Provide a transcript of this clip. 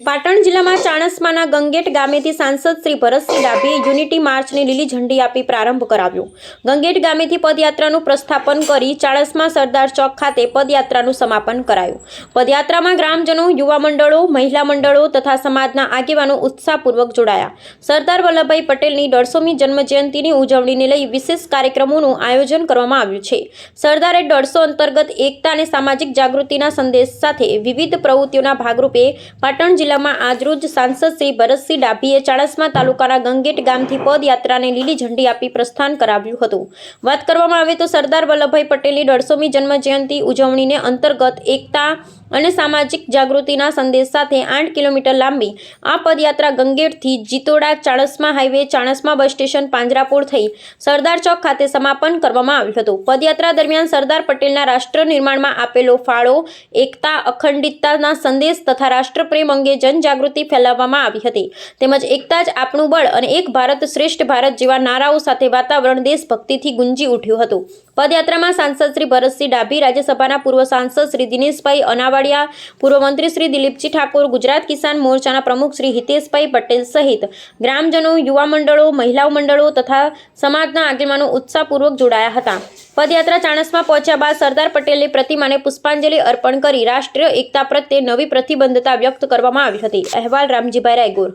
પાટણ જિલ્લામાં ચાણસ્માના ગંગેટ ગામેથી સાંસદ શ્રી ભરતસિંહ ડાભીએ યુનિટી માર્ચને લીલી ઝંડી આપી પ્રારંભ કરાવ્યો. ગંગેટ ગામેથી પદયાત્રાનું પ્રસ્થાપન કરી ચાણસ્મા સરદાર ચોક ખાતે પદયાત્રાનું સમાપન કરાયું. પદયાત્રામાં ગ્રામજનો, યુવા મંડળો, મહિલા મંડળો તથા સમાજના આગેવાનો ઉત્સાહપૂર્વક જોડાયા. સરદાર વલ્લભભાઈ પટેલની દોઢસોમી જન્મજયંતિની ઉજવણીને લઈ વિશેષ કાર્યક્રમોનું આયોજન કરવામાં આવ્યું છે. સરદારે દોઢસો અંતર્ગત એકતા અને સામાજિક જાગૃતિના સંદેશ સાથે વિવિધ પ્રવૃત્તિઓના ભાગરૂપે પાટણ જિલ્લામાં આજરોજ સાંસદ શ્રી ભરતસિંહ ડાભીએ ચાણસ્મા તાલુકાના ગંગેટ ગામથી પદયાત્રાને લીલી ઝંડી આપી પ્રસ્થાન કરાવ્યું હતું. વાત કરવામાં આવે તો સરદાર વલ્લભભાઈ પટેલની દોઢસોમી જન્મજયંતિ ઉજવણીને અંતર્ગત એકતા અને સામાજિક જાગૃતિના સંદેશ સાથે આઠ કિલોમીટર લાંબી આ પદયાત્રા ગંગેટથી Jitoda Chanasma highway, Chanasma bus station, Panjrapol થઈ સરદાર ચોક ખાતે સમાપન કરવામાં આવ્યું હતું. પદયાત્રા દરમિયાન સરદાર પટેલના રાષ્ટ્ર નિર્માણમાં આપેલો ફાળો, એકતા, અખંડિતતાના સંદેશ તથા રાષ્ટ્રપ્રેમ અંગે જનજાગૃતિ ફેલાવવામાં આવી હતી. તેમજ એકતા જ આપણું બળ અને એક ભારત શ્રેષ્ઠ ભારત જેવા નારાઓ સાથે વાતાવરણ દેશભક્તિથી ગુંજી ઉઠ્યું હતું. પદયાત્રામાં સાંસદ શ્રી ભરતસિંહ ડાભી, રાજ્યસભાના પૂર્વ સાંસદ શ્રી દિનેશભાઈ અનાવાડિયા પૂર્વ મંત્રી શ્રી દિલીપજી ઠાકોર, ગુજરાત કિસાન મોરચાના પ્રમુખ શ્રી હિતેશભાઈ પટેલ સહિત ગ્રામજનો, યુવા મંડળો મહિલા મંડળો તથા સમાજના આગેવાનો ઉત્સાહપૂર્વક જોડાયા હતા. પદયાત્રા ચાણસમાં પહોંચ્યા બાદ સરદાર પટેલની પ્રતિમાને પુષ્પાંજલિ અર્પણ કરી રાષ્ટ્રીય એકતા પ્રત્યે નવી પ્રતિબદ્ધતા વ્યક્ત કરવામાં આવી હતી. અહેવાલ રામજીભાઈ રાયગોર.